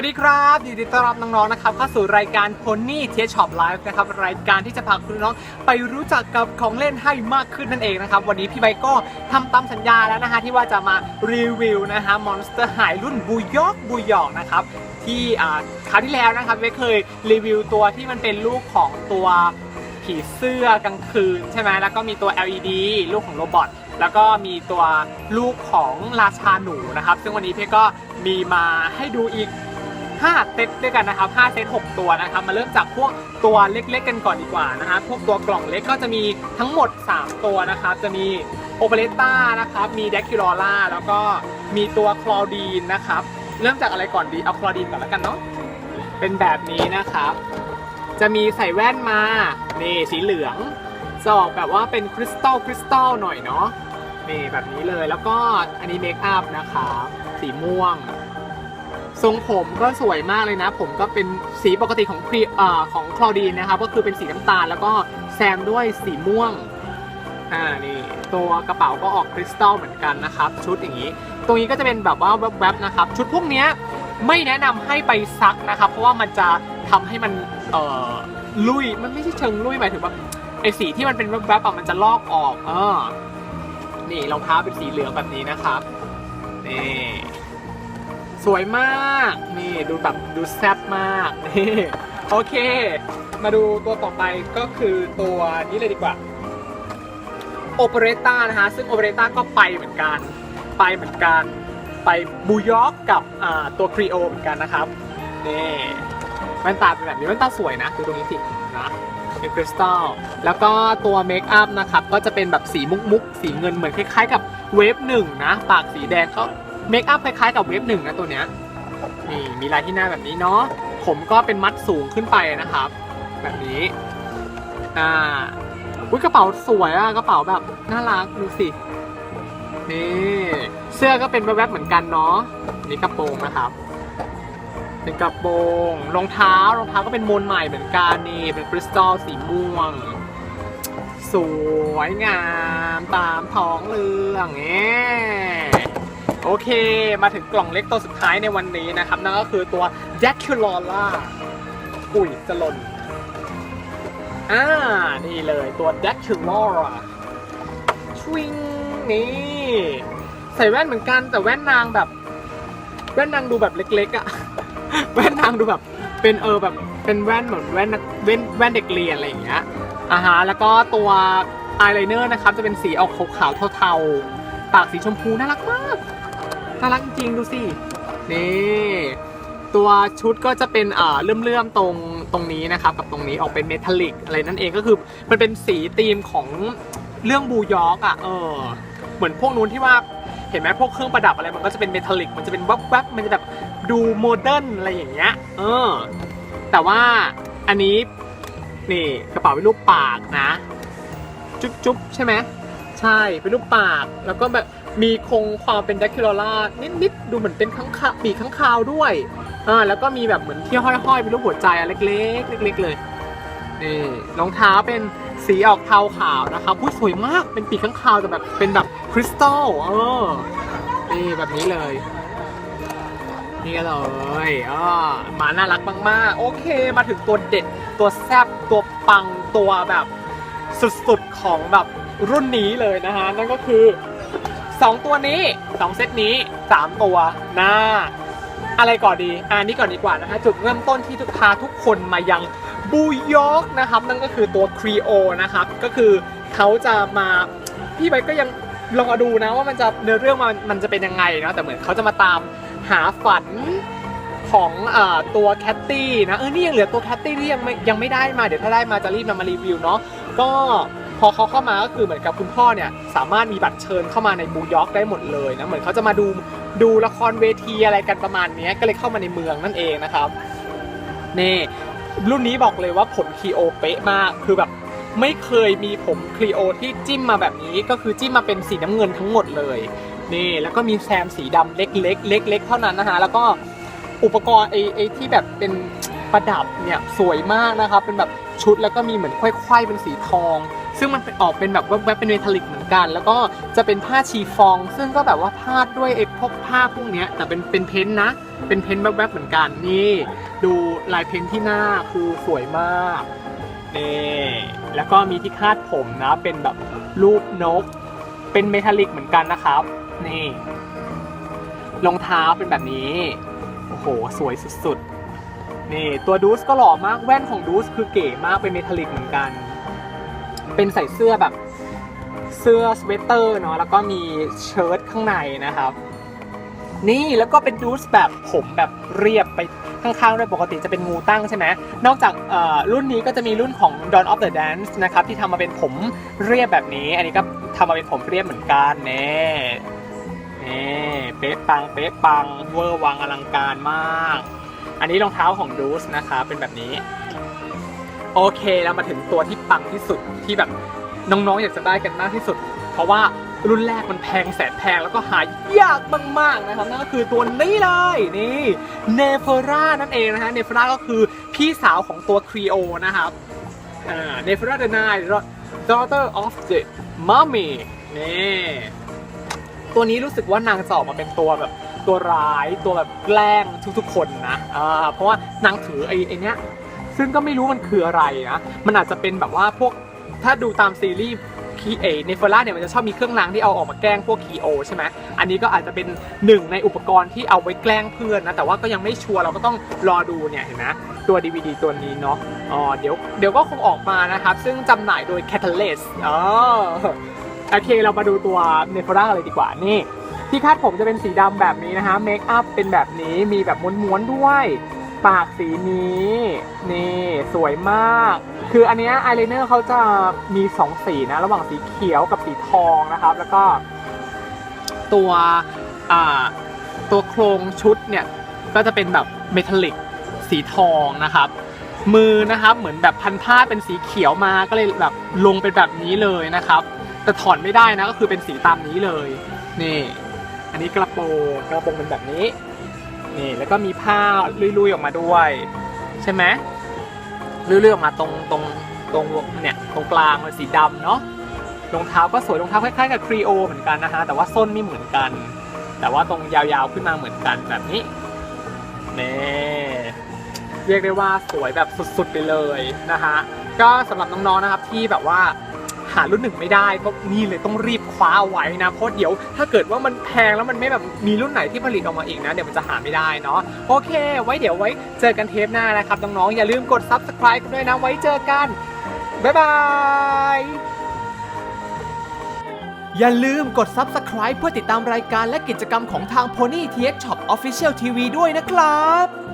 วัสดีครับยินดีต้อนรับน้องๆนะครับเข้าสู่รายการ Pony Teashop Live นะครับรายการที่จะพาคุณน้องไปรู้จักกับของเล่นให้มากขึ้นนั่นเองนะครับวันนี้พี่ใบก็ทำตามสัญญาแล้วนะฮะที่ว่าจะมารีวิวนะฮะมอนสเตอร์หายรุ่นบูยอกบูยอกนะครับที่คราวที่แล้วนะครับเบเคยรีวิวตัวที่มันเป็นลูกของตัวผีเสื้อกลางคืนใช่ไหมแล้วก็มีตัว LED ลูกของโรบอทแล้วก็มีตัวลูกของราชาหนูนะครับ ซึ่งวันนี้พี่ก็มีมาให้ดูอีก 5 เซตด้วยกันนะครับ 5 เซต 6 ตัวนะครับ มาเริ่มจากพวกตัวเล็กๆกันก่อนดีกว่านะครับพวกตัวกล่องเล็กก็จะมีทั้งหมด 3 ตัวนะครับ จะมีโอเปเรต้านะครับ มีเดคิโรล่าแล้วก็มีตัวคลอดีนนะครับ เริ่มจากอะไรก่อนดี เอาคลอดีนก่อนแล้วกันเนาะ เป็นแบบนี้นะครับ จะมีใส่แว่นมา นี่สีเหลืองจะออกแบบว่าเป็นคริสตัลคริสตัลหน่อยเนาะ นี่แบบนี้เลย แล้วก็อันนี้เมคอัพนะครับ สีม่วง ทรงผมก็สวยมากเลยนะ ผมก็เป็นสีปกติของครีเอ่อของคลอดีนนะครับก็คือเป็นสีน้ำตาลแล้วก็แซมด้วยสีม่วงอ่านี่ตัวกระเป๋าก็ออกคริสตัลเหมือนกันนะครับ ชุดอย่างนี้ ตรงนี้ก็จะเป็นแบบว่าแวบๆนะครับ ชุดพวกเนี้ยไม่แนะนำให้ไปซักนะครับ เพราะว่ามันจะทำให้มันเอ่อลุยมันไม่ใช่เชิงลุยหมายถึงว่าไอสีที่มันเป็นแวบๆอะมันจะลอกออกเออนี่รองเท้าเป็นสีเหลืองแบบนี้นะครับนี่ วยมาก นี่ดูแบบดูแซ่บมากนี่โอเค มาดูตัวต่อไปก็คือตัวนี้เลยดีกว่าโอเปเรต้านะฮะซึ่งโอเปเรต้าก็ไปเหมือนกัน ไปเหมือนกัน ไปบูยอกกับอ่าตัวครีโอเหมือนกันนะครับนี่แว่นตาเป็นแบบนี้แว่นตาสวยนะดูตรงนี้สินะเป็นคริสตัลแล้วก็ตัวเมคอัพนะครับก็จะเป็นแบบสีมุกมุกสีเงินเหมือนคล้ายๆกับเวฟหนึ่งนะ ปากสีแดงก็ เมคอัพคล้ายๆกับเวฟหนึ่งนะตัวเนี้ยนี่มีลายที่หน้าแบบนี้เนาะผมก็เป็นมัดสูงขึ้นไปนะครับ แบบนี้อ่าอุ้ยกระเป๋าสวยอะกระเป๋าแบบน่ารักดูสินี่เสื้อก็เป็นแวบๆเหมือนกันเนาะนี่กระโปรงนะครับเป็นกระโปรงรองเท้ารองเท้าก็เป็นโมนใหม่เหมือนกันนี่เป็นคริสตัลสีม่วง สวยงามตามท้องเรื่องแง่ โอเค มาถึงกล่องเล็กตัวสุดท้ายในวันนี้นะครับ นั่นก็คือตัว d a c u l o r a อุ้ยจะหล่นอ่า นี่เลยตัว d a c u l o r a ชวิงนี่ใส่แว่นเหมือนกันแต่แว่นนางแบบ แว่นนางดูแบบเล็กๆอะแว่นนางดูแบบ เป็นเออแบบเป็นแว่นเหมือนแว่นนักแว่นแว่นเด็กเรียนอะไรอย่างเงี้ยอ่าฮะแล้วก็ตัวอายไลเนอร์นะครับ จะเป็นสีออกขาวๆเทาๆปากสีชมพูน่ารักมาก น่ารักจริงดูสิ นี่ ตัวชุดก็จะเป็นเอ่อเลื่อมๆตรงตรงนี้นะครับ กับตรงนี้ออกเป็นเมทัลลิกอะไรนั่นเองก็คือ มันเป็นสีธีมของเรื่องบูยอกอะเออ เหมือนพวกนู้นที่ว่าเห็นไหมพวกเครื่องประดับอะไรมันก็จะเป็นเมทัลลิกมันจะเป็นแวบๆมันจะแบบดูโมเดิร์นอะไรอย่างเงี้ยเออ แต่ว่าอันนี้นี่กระเป๋าเป็นรูปปากนะ จุ๊บจุ๊บใช่ไหมใช่เป็นรูปปากแล้วก็แบบ มีคงความเป็นแดคิโลล่านิดๆดูเหมือนเป็นข้างคาปีกข้างคาวด้วยอ่าแล้วก็มีแบบเหมือนที่ห้อยๆเป็นรูปหัวใจอะเล็กๆเล็กๆเลยนี่รองเท้าเป็นสีออกเทาขาวนะครับผู้สวยมากเป็นปีกข้างคาวแต่แบบเป็นแบบคริสตัลเออนี่แบบนี้เลย นี่ก็เลยอ่ามาน่ารักมากๆ โอเคมาถึงตัวเด็ดตัวแซบตัวปังตัวแบบสุดๆของแบบรุ่นนี้เลยนะฮะนั่นก็คือ 2 ตัวนี้ 2 เซตนี้ 3 ตัวนะอะไรก่อนดีอันนี้ก่อนดีกว่านะฮะจุดเริ่มต้นที่ทุกพาทุกคนมายังบูยอกนะครับ นั่นก็คือตัวครีโอนะครับ ก็คือเขาจะมาพี่ใบก็ยังลองมาดูนะว่ามันจะเนื้อเรื่องมันมันจะเป็นยังไงเนาะแต่เหมือนเขาจะมาตามหาฝันของเอ่อตัวแคตตี้นะเออนี่ยังเหลือตัวแคตตี้ที่ยังไม่ยังไม่ได้มาเดี๋ยวถ้าได้มาจะรีบนำมารีวิวเนาะก็ พอเขาเข้ามาก็คือเหมือนกับคุณพ่อเนี่ยสามารถมีบัตรเชิญเข้ามาในบูยอร์กได้หมดเลยนะเหมือนเขาจะมาดูดูละครเวทีอะไรกันประมาณนี้ก็เลยเข้ามาในเมืองนั่นเองนะครับนี่รุ่นนี้บอกเลยว่าผลคีโอเป๊ะมากคือแบบไม่เคยมีผมคลีโอที่จิ้มมาแบบนี้ก็คือจิ้มมาเป็นสีน้ำเงินทั้งหมดเลยนี่แล้วก็มีแซมสีดำเล็กๆเล็กๆเท่านั้นนะฮะแล้วก็อุปกรณ์ไอ้ไอ้ที่แบบเป็นประดับเนี่ยสวยมากนะครับเป็นแบบชุดแล้วก็มีเหมือนไขว้ๆเป็นสีทอง ซึ่งมันเป็นออกเป็นแบบแวบๆเป็นเมทัลลิกเหมือนกัน แล้วก็จะเป็นผ้าชีฟอง ซึ่งก็แบบว่าพาดด้วยไอ้พวกผ้าพวกเนี้ยแต่เป็นเป็นเพ้นท์นะ เป็นเพ้นท์แวบๆเหมือนกันนี่ดูลายเพ้นท์ที่หน้าคือสวยมากนี่แล้วก็มีที่คาดผมนะเป็นแบบรูปนก เป็นเมทัลลิกเหมือนกันนะครับ นี่รองเท้าเป็นแบบนี้โอ้โหสวยสุดๆนี่ตัวดูสก็หล่อมากแว่นของดูสคือเก๋มากเป็นเมทัลลิกเหมือนกัน เป็นใส่เสื้อแบบเสื้อสเวตเตอร์เนาะแล้วก็มีเชิ้ตข้างในนะครับ นี่แล้วก็เป็นดูสแบบผมแบบเรียบไปข้างๆด้วยปกติจะเป็นงูตั้งใช่ไหมนอกจากรุ่นนี้ก็จะมีรุ่นของ Dawn of the Dance นะครับที่ทำมาเป็นผมเรียบแบบนี้ อันนี้ก็ทำมาเป็นผมเรียบเหมือนกันเน่เน่เป๊ะปังเป๊ะปังเวอร์วังอลังการมาก อันนี้รองเท้าของดูสนะคะเป็นแบบนี้ โอเคเรามาถึงตัวที่ปังที่สุดที่แบบน้องๆ อยากจะได้กันมากที่สุด เพราะว่ารุ่นแรกมันแพงแสนแพงแล้วก็หายากมากๆนะครับนั่นก็คือตัวนี้เลยนี่เนเฟรานั่นเองนะฮะเนเฟราก็คือพี่สาวของตัวครีโอนะครับเนเฟราเดนาย daughter of the mummy นี่ตัวนี้รู้สึกว่านางจะออกมาเป็นตัวแบบตัวร้ายตัวแบบแกล้งทุกๆคนนะอ่าเพราะว่านางถือไอ้ไอ้เนี้ย ซึ่งก็ไม่รู้มันคืออะไรนะ มันอาจจะเป็นแบบว่าพวกถ้าดูตามซีรีส์คีเอเนฟเฟล่าเนี่ยมันจะชอบมีเครื่องรางที่เอาออกมาแกล้งพวกคีโอใช่ไหมอันนี้ก็อาจจะเป็นหนึ่งในอุปกรณ์ที่เอาไว้แกล้งเพื่อนนะ แต่ว่าก็ยังไม่ชัวร์เราก็ต้องรอดูเนี่ยเห็นไหมตัว DVD ตัวนี้เนาะอ๋อเดี๋ยวเดี๋ยวก็คงออกมานะครับ ซึ่งจำหน่ายโดย Catalyst อ๋อโอเคเรามาดูตัวเนฟเฟล่าเลยดีกว่านี่ที่คาดผมจะเป็นสีดำแบบนี้นะฮะเมคอัพเป็นแบบนี้มีแบบม้วนๆด้วย ปากสีนี้ นี่สวยมาก คืออันเนี้ยอายไลเนอร์เขาจะมีสองสีนะ ระหว่างสีเขียวกับสีทองนะครับ แล้วก็ตัวตัวโครงชุดเนี่ย ก็จะเป็นแบบเมทัลลิกสีทองนะครับ มือนะครับเหมือนแบบพันผ้าเป็นสีเขียวมาก็เลยแบบลงเป็นแบบนี้เลยนะครับ แต่ถอดไม่ได้นะก็คือเป็นสีตามนี้เลย นี่ อันนี้กระโปรงกระโปรงเป็นแบบนี้ นี่แล้วก็มีผ้าลุยๆออกมาด้วย ใช่ไหมลุยๆออกมาตรงตรงตรงเนี่ยตรงกลางมันสีดำเนาะรองเท้าก็สวยรองเท้าคล้ายๆกับครีโอเหมือนกันนะฮะแต่ว่าส้นไม่เหมือนกัน แต่ว่าตรงยาวๆขึ้นมาเหมือนกันแบบนี้นี่เรียกได้ว่าสวยแบบสุดๆไปเลยนะฮะก็สำหรับน้องๆนะครับที่แบบว่า หารุ่นหนึ่งไม่ได้ก็นี่เลยต้องรีบคว้าเอาไว้นะเพราะเดี๋ยวถ้าเกิดว่ามันแพงแล้วมันไม่แบบมีรุ่นไหนที่ผลิตออกมาอีกนะเดี๋ยวมันจะหาไม่ได้เนาะโอเค ไว้เดี๋ยวไว้เจอกันเทปหน้านะครับน้องๆอย่าลืมกด subscribe กันด้วยนะไว้เจอกันบ๊ายบายอย่าลืมกด subscribe เพื่อติดตามรายการและกิจกรรมของทาง Pony TX Shop Official TV ด้วยนะครับ